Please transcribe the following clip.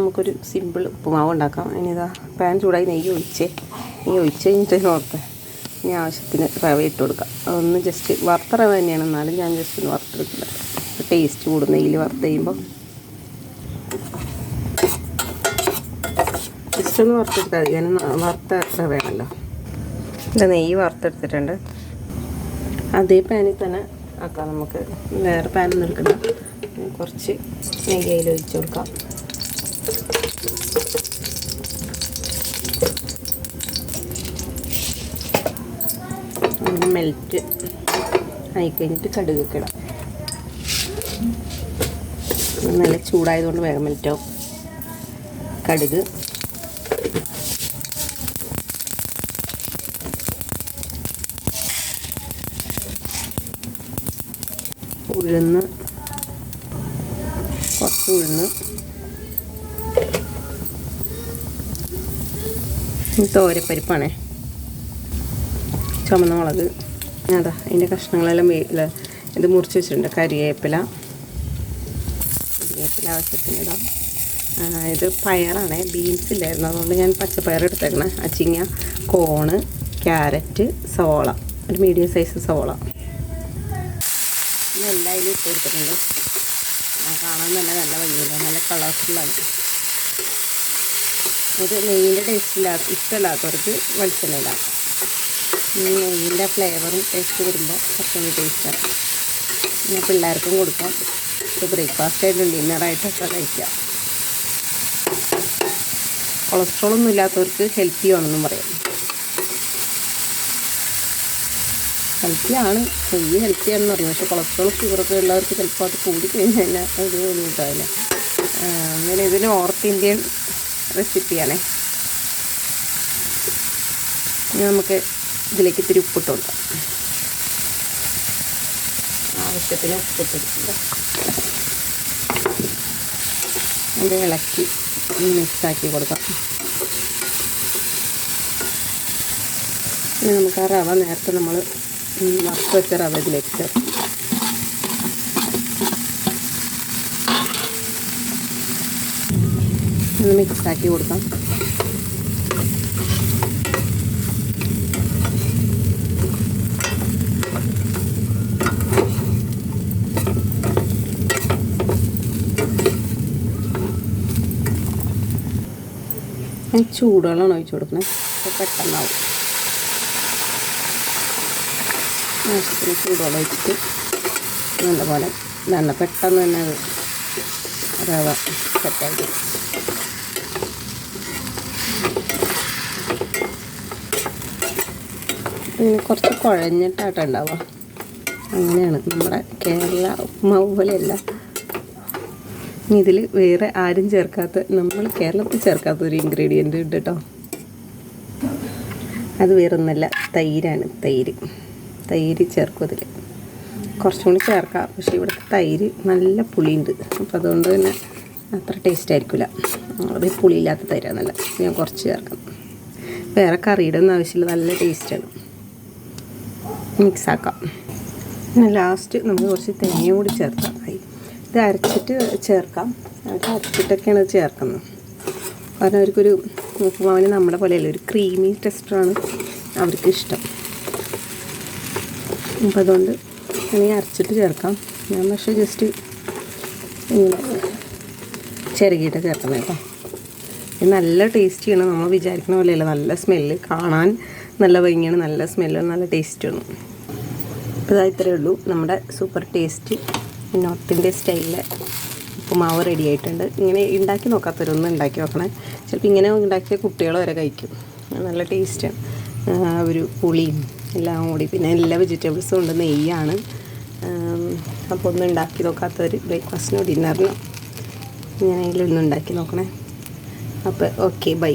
നമുക്കൊരു സിമ്പിൾ ഉപ്പുമാവ് ഉണ്ടാക്കാം. ഇനിതാ പാൻ ചൂടായി നെയ്യ് ഒഴിച്ചേ. നെയ്യ് ഒഴിച്ച് കഴിഞ്ഞിട്ട് നോർത്ത് ഇനി ആവശ്യത്തിന് റവ ഇട്ട് കൊടുക്കാം. അതൊന്ന് ജസ്റ്റ് വറുത്ത റവ തന്നെയാണ്. എന്നാലും ഞാൻ ജസ്റ്റ് ഒന്ന് വറുത്തെടുക്കില്ല ടേസ്റ്റ് കൂടും. നെയ്യിൽ വറുത്ത് കഴിയുമ്പോൾ ജസ്റ്റ് ഒന്ന് വറുത്തെടുത്താൽ ഞാൻ വറുത്ത റവയാണല്ലോ. ഇത് നെയ്യ് വറുത്തെടുത്തിട്ടുണ്ട്. അതേ പാനിൽ തന്നെ ആക്കാം നമുക്ക്. വേറെ പാനൊന്നും എടുക്കണം കുറച്ച് നെയ്യ് അതിൽ ഒഴിച്ച് കൊടുക്കാം. മെൽറ്റ് ആയി കഴിഞ്ഞിട്ട് കടുകൊക്കെ ഇടാം നല്ല ചൂടായതുകൊണ്ട് വേഗം മെൽറ്റാവും കടുക്. ഉഴുന്ന്. കുറച്ച് ഉഴുന്ന്. തോരപ്പരിപ്പാണേ. ചുമന്ന മുളക് അതാ അതിന്റെ കഷ്ണങ്ങളെല്ലാം വീട്ടിൽ ഇത് മുറിച്ച് വെച്ചിട്ടുണ്ട്. കരിവേപ്പില കരിവേപ്പില ആവശ്യത്തിന് ഇടാം. ഇത് പയറാണ് ബീൻസ് ഇല്ലായിരുന്നു. അതുകൊണ്ട് ഞാൻ പച്ചപ്പയർ എടുത്തേക്കണേ. അച്ചിങ്ങ കോണ് ക്യാരറ്റ് സവോള. ഒരു മീഡിയം സൈസ് സവോള. ഇതെല്ലാം അതിൽ ഇട്ട് കൊടുത്തിട്ടുണ്ട്. കാണാൻ തന്നെ നല്ല ഭംഗിയില്ല നല്ല കളർഫുള്ളാണ് ഇത് നെയ്യിന്റെ ടേസ്റ്റ് ഇല്ലാത്ത ഇഷ്ടമില്ലാത്തവർക്ക് വെളിച്ചെണ്ണ ഇടാം. ഈ നെയ്യിന്റെ ഫ്ലേവറും ടേസ്റ്റ് വരുമ്പോൾ കുറച്ചുകൂടി ടേസ്റ്റാണ് പിന്നെ പിള്ളേർക്കും കൊടുക്കാം. ഇത് ബ്രേക്ക്ഫാസ്റ്റ് ആയിട്ടും ഡിന്നറായിട്ടൊക്കെ കഴിക്കാം. കൊളസ്ട്രോൾ ഒന്നും ഇല്ലാത്തവർക്ക് ഹെൽത്തി ആണെന്നും പറയാം. ഹെൽത്തി ആണ്. നെയ്യ് ഹെൽത്തി ആണെന്ന് പറഞ്ഞു പക്ഷേ കൊളസ്ട്രോൾ ഷുഗറൊക്കെ ഉള്ളവർക്ക് ചിലപ്പോൾ അത് കൂടി കഴിഞ്ഞ് കഴിഞ്ഞാൽ ഒരു ബുദ്ധിമുട്ടാവില്ല. അങ്ങനെ ഇത് നോർത്ത് ഇന്ത്യൻ റെസിപ്പിയാണേ നമുക്ക് ഇതിലേക്ക് ഇത്തിരി ഉപ്പിട്ട് കൊടുക്കാം ആവശ്യത്തിന് ഉപ്പിട്ടെടുക്കുക അത് ഇളക്കി മിക്സാക്കി കൊടുക്കാം. പിന്നെ നമുക്ക് ആ റവ നേരത്തെ നമ്മൾ വറുത്ത് വെച്ച റവ ഇതിലേക്ക് ചേർക്കാം. ഒന്ന് മിക്സാക്കി കൊടുക്കാം. ഞാൻ ചൂടുവെള്ളമാണ് ഒഴിച്ചു കൊടുക്കുന്നത്. അപ്പോൾ പെട്ടെന്നാവും. ആവശ്യത്തിന് ചൂടുവെള്ളം ഒഴിച്ചിട്ട് നല്ലപോലെ നല്ല പെട്ടെന്ന് തന്നെ അത് റവ സെറ്റാക്കി പിന്നെ കുറച്ച് കുഴഞ്ഞിട്ടാട്ടം ഉണ്ടാവുക. അങ്ങനെയാണ് നമ്മുടെ കേരള ഉപ്പുമാവ് പോലെയല്ല. ഇതിൽ വേറെ ആരും ചേർക്കാത്ത നമ്മൾ കേരളത്തിൽ ചേർക്കാത്ത ഒരു ഇൻഗ്രീഡിയന്റ് ഉണ്ട് കേട്ടോ അത് വേറെ ഒന്നല്ല തൈരാണ് തൈര്. തൈര് ചേർക്കും അതിൽ കുറച്ചും കൂടി ചേർക്കാം പക്ഷേ ഇവിടുത്തെ തൈര് നല്ല പുളിയുണ്ട്. അപ്പോൾ അതുകൊണ്ട് തന്നെ അത്ര ടേസ്റ്റ് ആയിരിക്കില്ല അത് പുളിയില്ലാത്ത തൈരാന്നല്ല ഞാൻ കുറച്ച് ചേർക്കാം. വേറെ കറിയുടെ ഒന്നും ആവശ്യമില്ല നല്ല ടേസ്റ്റാണ് മിക്സാക്കാം പിന്നെ ലാസ്റ്റ് നമുക്ക് കുറച്ച് തേങ്ങ കൂടി ചേർക്കാം. ഇത് അരച്ചിട്ട് ചേർക്കാം. അവിടെ അരച്ചിട്ടൊക്കെയാണ് ചേർക്കുന്നത്. കാരണം അവർക്കൊരു ഉപ്പുമാവിന് നമ്മുടെ പോലെയല്ല ഒരു ക്രീമി ടെക്സ്റ്ററാണ് അവർക്ക് ഇഷ്ടം. അപ്പം അതുകൊണ്ട് ഇനി അരച്ചിട്ട് ചേർക്കാം. ഞാൻ പക്ഷേ ജസ്റ്റ് ഇങ്ങനെ ചിരകിയിട്ട് ചേർക്കണം കേട്ടോ. ഇത് നല്ല ടേസ്റ്റിയാണ് നമ്മൾ വിചാരിക്കുന്ന പോലെയല്ല നല്ല സ്മെല്ല് കാണാൻ നല്ല ഭംഗിയാണ് നല്ല സ്മെല്ല് നല്ല ടേസ്റ്റാണ് അപ്പോൾ ഇതാ ഇത്രയേ ഉള്ളൂ. നമ്മുടെ സൂപ്പർ ടേസ്റ്റ് നോർത്ത് സ്റ്റൈലിൽ ഉപ്പുമാവ് റെഡി ആയിട്ടുണ്ട്. ഇങ്ങനെ ഉണ്ടാക്കി നോക്കാത്തവരൊന്നും ഉണ്ടാക്കി നോക്കണേ. ചിലപ്പോൾ ഇങ്ങനെ ഉണ്ടാക്കിയ കുട്ടികൾ വരെ കഴിക്കും. നല്ല ടേസ്റ്റാണ് ഒരു പുളിയും എല്ലാം കൂടി. പിന്നെ എല്ലാ വെജിറ്റബിൾസും ഉണ്ട്. നെയ്യാണ്. അപ്പോൾ ഒന്നും ഉണ്ടാക്കി നോക്കാത്തവർ ബ്രേക്ക്ഫാസ്റ്റിനോ ഡിന്നറിനോ ഇങ്ങനെയെങ്കിലും ഒന്ന് ഉണ്ടാക്കി നോക്കണേ. അപ്പോൾ ഓക്കെ ബൈ